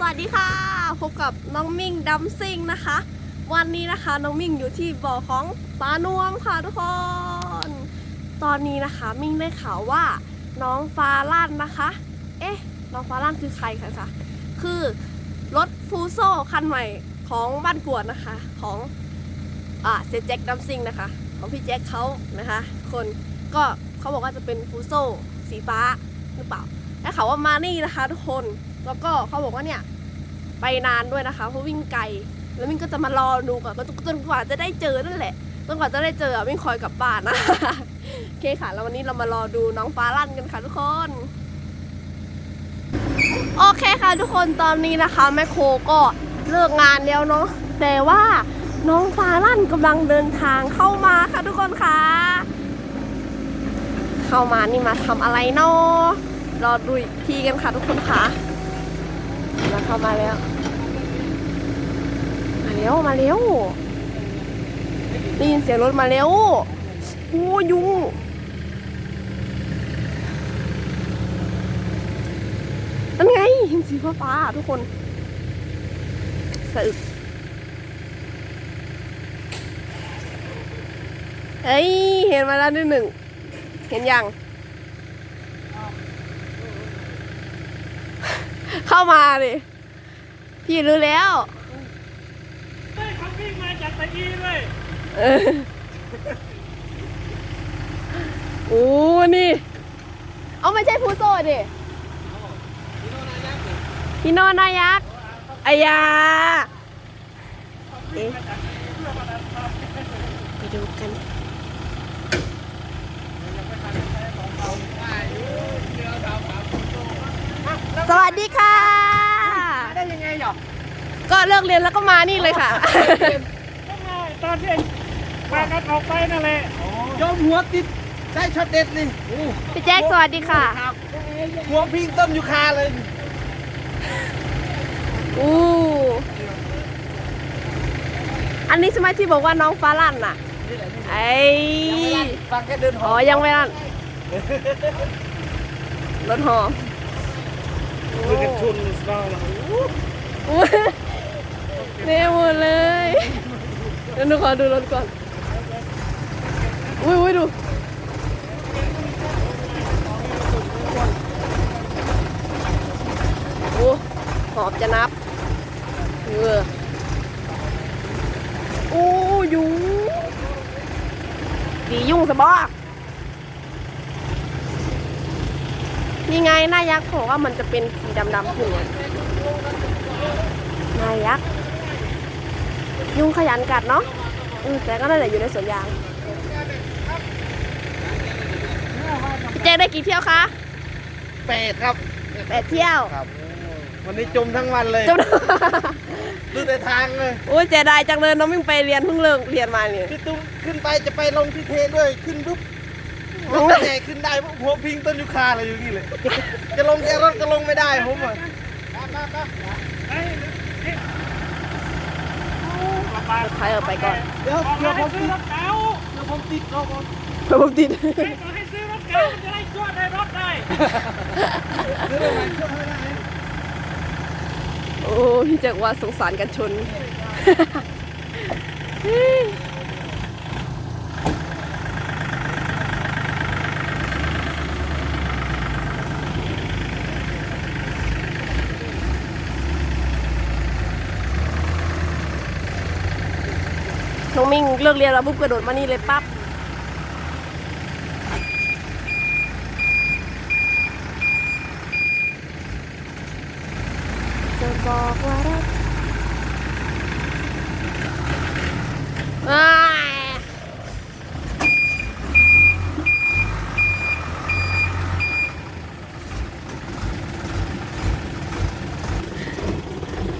สวัสดีค่ะ พบกับน้องมิ่งดัมซิงนะคะ วันนี้นะคะน้องมิ่งอยู่ที่บ่อของปลานวมค่ะทุกคน ตอนนี้นะคะมิ่งได้ข่าวว่าน้องฟาลั่นนะคะ เอ๊ะ น้องฟาลั่นคือใครคะคะคือรถฟูโซคันใหม่ของบ้านกวดนะคะของอ่าเซแจ็คดัมซิงนะคะ ของพี่แจ็คเขานะคะ คนก็เขาบอกว่าจะเป็นฟูโซสีฟ้าหรือเปล่าได้ข่าวว่ามานี่นะคะทุกคน แล้วก็เขาบอกว่าเนี่ยไปนานด้วยนะคะเพราะวิ่งไกล แล้วมิ่งก็จะมารอดูก่อนจนกว่าจะได้เจอนั่นแหละจนกว่าจะได้เจอมิ่งคอยกลับบ้านนะโอเคค่ะ แล้ววันนี้เรามารอดูน้องฟ้าลั่นกันค่ะทุกคนโอเคค่ะทุกคนตอนนี้นะคะแม่โคก็เลิกงานแล้วเนาะแต่ว่าน้องฟ้าลั่นกำลังเดินทางเข้ามาค่ะทุกคนค่ะ เข้ามานี่มาทำอะไรเนาะรอดูอีกทีกันค่ะทุกคนค่ะ มาเข้ามาแล้ว มาเร็วมาเร็วได้ยินเสียงรถมาเร็วโอ้ยุงนั่นไงเห็นสีฟ้าฟ้าทุกคนสะอึกเฮ้ย เห็นมาแล้วนิดหนึ่ง เห็นยัง เข้ามาดิพี่รู้แล้วเฮ้ยเขาวิ่งมาจากตะกี้เลยเออโอ้นี่ เอาไม่ใช่ฟูโซดิพี่โนนายักษ์อายาเอ๊ะไปดูกัน สวัสดีค่ะได้ยังไงหรอก็เลิกเรียนแล้วก็มานี่เลยค่ะ ก็มาตอนที่พากันออกไปนั่นแหละโยมหัวติดได้ช็อตเด็ดนี่พี่แจ็คสวัสดีค่ะ หัวพิงต้มยูคาเลยอู้อันนี้ใช่ไหมที่บอกว่าน้องฟ้าลั่นน่ะ ไอ้ฟังแค่เดินหอ๋ออยังไม่ลั่นรถหอม มือกันชุนสตอร์อู้เน่หมดเลยเดี๋ยวหนูขอดูรถก่อน อุ้ยอุ้ยดูโอ้หอบจะนับเออโอ้ยุงดียุ่งสะบอก นี่ไงหน้ายักษ์เขาบอกว่ามันจะเป็นสีดำๆขึ้นเนี่ยหน้ายักษ์ยุงขยันกัดเนาะอืมแต่ก็นั่นแหละอยู่ในสวนยางพี่เจได้กี่เที่ยวคะแปดครับแปดเที่ยวครับวันนี้จมทั้งวันเลยจำดูแต่ทางเลยโอ้ยเจไดายจังเลยน้องมิ่งไปเรียนเพิ่งเลิกเรียนมาเนี่ยพี่ตุ้มขึ้นไปจะไปลงที่เทด้วยขึ้นปุ๊บลงรถ แห่ขึ้นได้ปุ๊บหัวพิงต้นยูคาเลยอยู่นี่เลย จะลงแกรถก็ลงไม่ได้ผมอะไอ้นี่ระบายใครเออไปก่อน เดี๋ยวบอกเดี๋ยวให้ผมซื้อติดรถเก๋าเดี๋ยวผมติดเราผมเดี๋ยวผมติดให้บอกให้ซื้อรถเก๋ามันจะได้ช่วยในรถได้ซื้ออะไรช่วยไม่ได้โอ้พี่จักว่าสงสารกันชน น้องมิ่งเลิกเรียนแล้วปุ๊บกระโดดมานี่เลยปั๊บจะบอกว่ารักอ้าย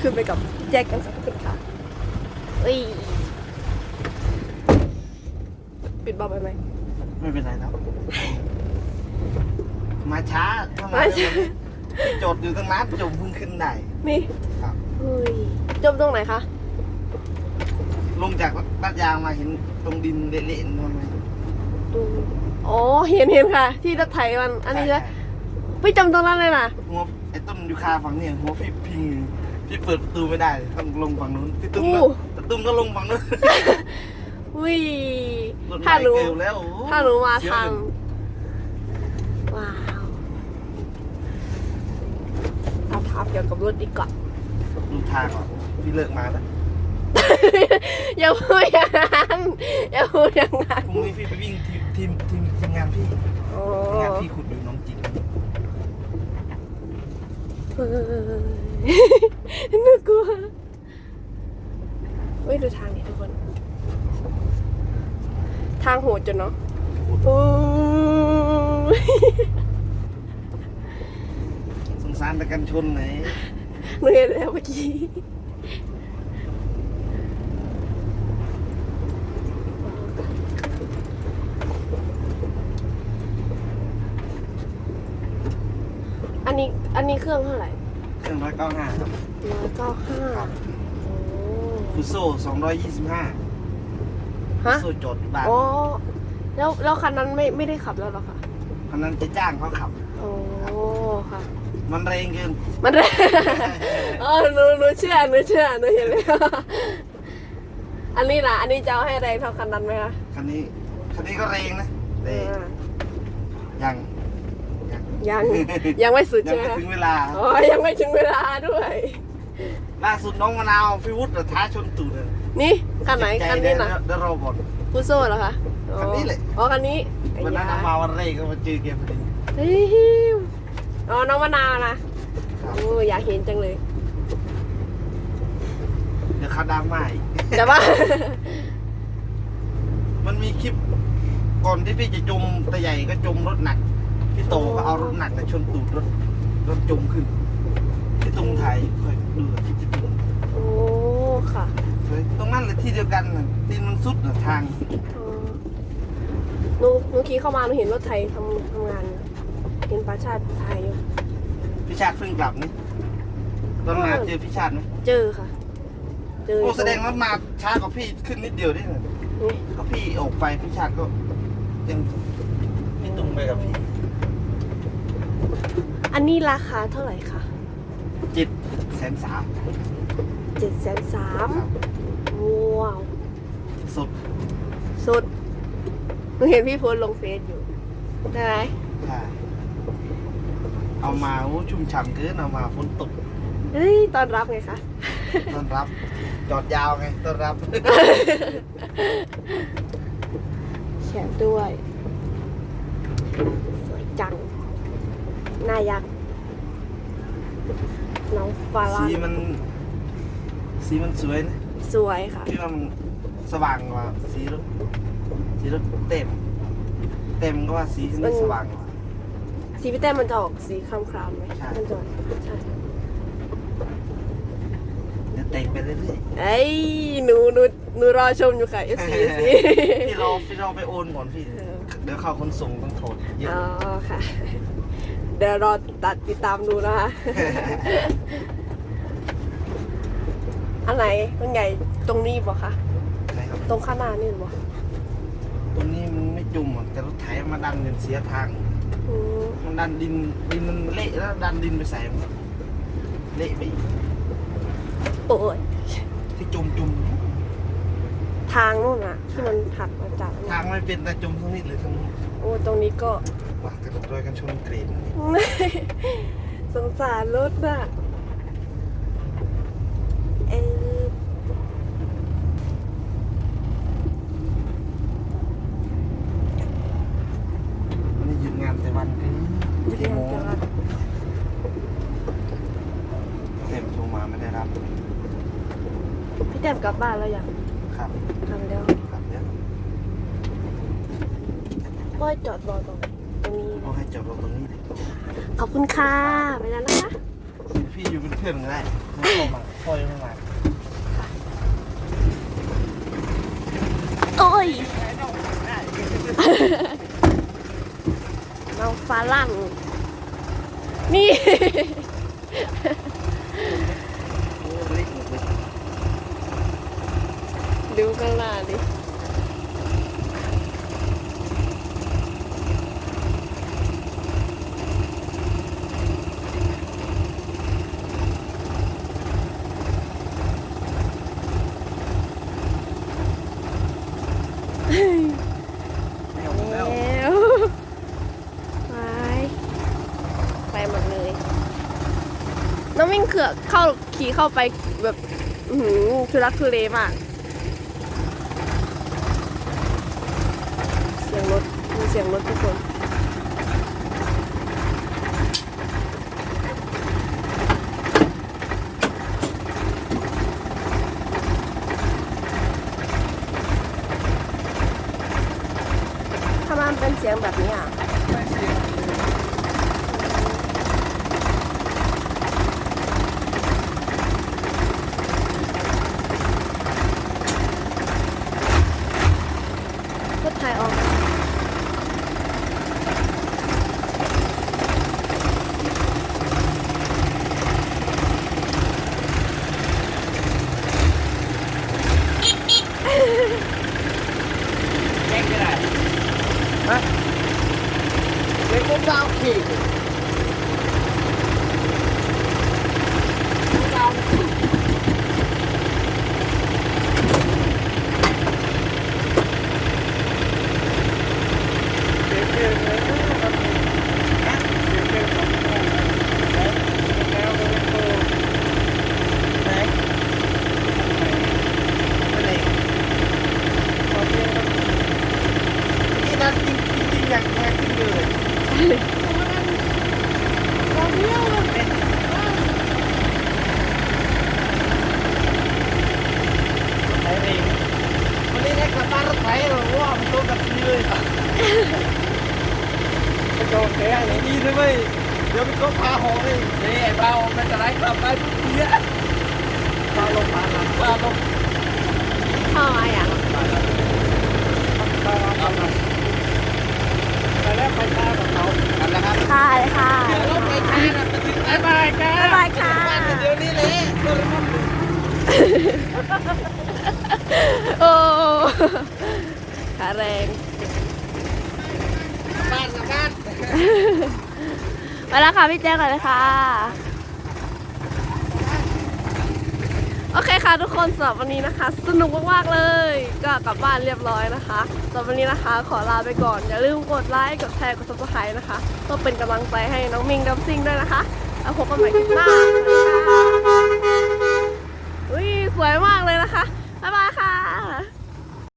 ขึ้นไปกับแจ็คกันสักคนค่ะอุ้ยปิด เบาไปไหมไม่เป็นไรครับ มาช้าถ้ามามาช้าที่โจทย์อยู่ตั้งนานจมเพิ่งขึ้นได้นี่ครับ เฮ้ยจมตรงไหนคะ ลงจากลาดยางมาเห็นตรงดินเละๆนั่นไหมดูอ๋อ เห็นเห็นค่ะ ที่รถไถมัน อันนี้ใช่นะพี่จำตรงนั้นเลยนะหัวไอ้ต้นยูคาฝั่งเนี่ยหัวพี่พิงอยู่พี่เปิดประตูไม่ได้ต้องลงฝั่งนู้นพี่ตุ้มโอ้ก็ตุ้มก็ลงฝั่งนู้น วิรถถ้าไฟรู้เกลแล้วโอ้โถ้ารู้มาเสียวทางเลยว้าวเอาถามเกี่ยวกับรถดีกว่าดูทางก่อนพี่เลิกมาแล้วอย่าพูดอย่างนั้นอย่าพูดอย่างนั้นพรุ่งนี้พี่ไปวิ่งทีมทีมทีมทีมงานพี่โอ้ทีมงานพี่ขุดอยู่หน้องจิกเฮ้ยน่ากลัวเฮ้ยดูทางนี้ทุกคน ทางโหดจนเนาะโอ้ยสงสารแต่กันชนไหนหนูเห็นแล้วเมื่อกี้อันนี้อันนี้เครื่องเท่าไหร่เครื่องร้อยเก้าห้าครับร้อยเก้าห้าครับโอ้ฟุโซ่สองร้อยยี่สิบห้าฟุ ฮะโซ่จอดอยู่บ้านอ๋อแล้วแล้วคันนั้นไม่ไม่ได้ขับแล้วเหรอคะคันนั้นจะจ้างเขาขับ โอ้ค่ะ มันแรงเกินมันแรงเออหนูหนูเชื่อหนูเชื่อหนูเห็นเลย อันนี้ล่ะ อันนี้จะเอาให้แรงเท่าคันนั้นไหมคะคันนี้คันนี้ก็แรงนะเอแต่อยังยังยังยังไม่สุดยัใช่งไหมไม่คะถึงเวลา อ๋อยังไม่ถึงเวลาด้วย ล่าสุดน้องมะนาวพี่วุฒิท้าชนตูดเลย นี่คันไหนเจ็บใจคันนี้เดี๋นะยวเดี๋ยวรอก่อนฟูโซ่เหรอคะอ๋อคันนี้แหละอ๋อคันนี้วันนั้นไอ้ยามาวันแรกก็มาเจอแกพอดีเฮ้ยอ๋อน้องมะนาวนะครับโอ้อยากเห็นจังเลยเดี๋ยวเขาดราม่าอีกแต่ว่า มันมีคลิปก่อนที่พี่จะจมตะใหญ่ก็จมรถหนักพี่โตก็เอารถหนักแต่ชนตูดรถรถจมขึ้นที่ตรงไทยคอยดูที่จะตรงโอ้ค่ะ ตรงนั้นเลยที่เดียวกันน่ะตีนมันสุดน่ะทางอ๋อหนูหนูขี่เข้ามาหนูเห็นรถไทยทำทำงานอยู่เห็นประชาติไทยอยู่พี่ชาติเพิ่งกลับนี่ตอนมาเจอพี่ชาติไหมเจอค่ะ เจอโอ้แสดงว่ามาช้ากว่าพี่ขึ้นนิดเดียวได้เลยนี่ก็พี่ออกไปพี่ชาติก็ยังไม่ตรงไปกับพี่อันนี้ราคาเท่าไหร่คะจิตแสนสามเจ็ดแสนสามครับ ว้าวสุดสุดหนูเห็นพี่โพสต์ลงเฟซอยู่ ได้ไหมใช่เอามาโอ้ชุ่มฉ่ำเกินเอามาฝนตกเฮ้ยตอนรับไงคะ ต้อนรับ จอดยาวไงต้อนรับ แขนด้วย สวยจังน่ายักษ์ น้องฟาลัสีนมัน สีมันสวยนะ สวยค่ะพี่ว่ามันสว่างกว่าสีรถสีรถเต็ม เต็มก็ว่าสีนี่สว่างกว่า สีพี่แต้มมันจะออกสีครามๆไหมใช่ มันจะใช่เดี๋ยวเตะไปเรื่อยเอ้ยหนูหนูหนูรอชมอยู่ค่ะ ๆ FC สิ พี่รอพี่รอไปโอนก่อนพี่ เออ เดี๋ยวเข้าคนส่งต้องโทษเยอะอ๋อค่ะ เดี๋ยวรอตัดติดตามดูนะคะ อันไหนมันใหญ่ตรงนี้บ่คะนะครับตรงข้างหน้านี่บ่ตรงนี้มันไม่จุ่มอะแต่รถไถมาดันจนเสียทาง อืมมันดันดินดินมันเละแล้วดันดินไปใส่มันเละไปอีกโอ้ยที่จุ่มจุ่มทางนู่นน่ะ ที่มันถัดมาจากทางไม่เป็นแต่จุ่มทั้งนี้เลยทั้งนี้โอ้ตรงนี้ก็ ว่ากระโดดด้วยกันชนเกรดนี่สงสารรถน่ะเออ วันนี้หยุดงานแต่วันคือ เรียนจะรับ เต็มโทรมา ไม่ได้รับ พี่แต้มกลับบ้านแล้วยังครับทำแล้วครับเดี๋ยวก็จอดรอตรงตรงนี้เอาให้จบลงตรงนี้เลยขอบคุณค่ะไปแล้วนะคะพี่อยู่เป็นเพื่อนก็ได้ไม่เข้ามาพ่อยังไม่มาโอ้ยน้องฟ้าลั่น ดูข้างหน้าดิน้องมิ่งเขือเข้าขี่เข้าไปแบบหือทุรักทุเลมาก สียงรถมีเสียงรถทุกคนทำไมมันเป็นเสียงแบบนี้อะก็ถ่ายออก แย่งกันได้ เล็กก็เจ้าขี่ เสียงเดินเลยครับนะเสียงเดินของพ่อแล้วแล้วโต ไหนไปไหน ขอเพียงครับ นี่นะจริงจริงๆอยากแทงขึ้นเลย ขอเพียงครับ ไหนเองวันนี้ได้กลับบ้านรถไถเหรอว่ามันโดนแบบนี้เลย ไปโจมแกเลย ดีเลยเว้ยเดี๋ยวมันก็พาหอเลย นี่ไอ้เบามันจะไล่กลับไปทุกทีอะ พาลงพาหลังพาลง เข้ามาอย่าง ไปแล้วไปแล้วไปแล้วไปตาของเขา กันแล้วครับ ค่ะเลยค่ะ เดี๋ยวรถไปช้านะจะถึง บ๊ายบาบ๊ายบายค่ะเดี๋ยวนี้เลยโอ้ขาแรงบ้านกับบ้านไปแล้วค่ะพี่แจ้งก่อนเลยค่ะ โอเคค่ะทุกคนสำหรับวันนี้นะคะ สนุกมากๆเลย ก็กลับบ้านเรียบร้อยนะคะสำหรับวันนี้นะคะ ขอลาไปก่อน อย่าลืมกดไลค์ กดแชร์ กด subscribe นะคะเพื่อเป็นกำลังใจให้น้องมิงดัมซิงด้วยนะคะ แล้วพบกันใหม่คลิปหน้าสวัสดีค่ะอุ้ยสวยมากเลยนะคะ บ๊ายบายค่ะ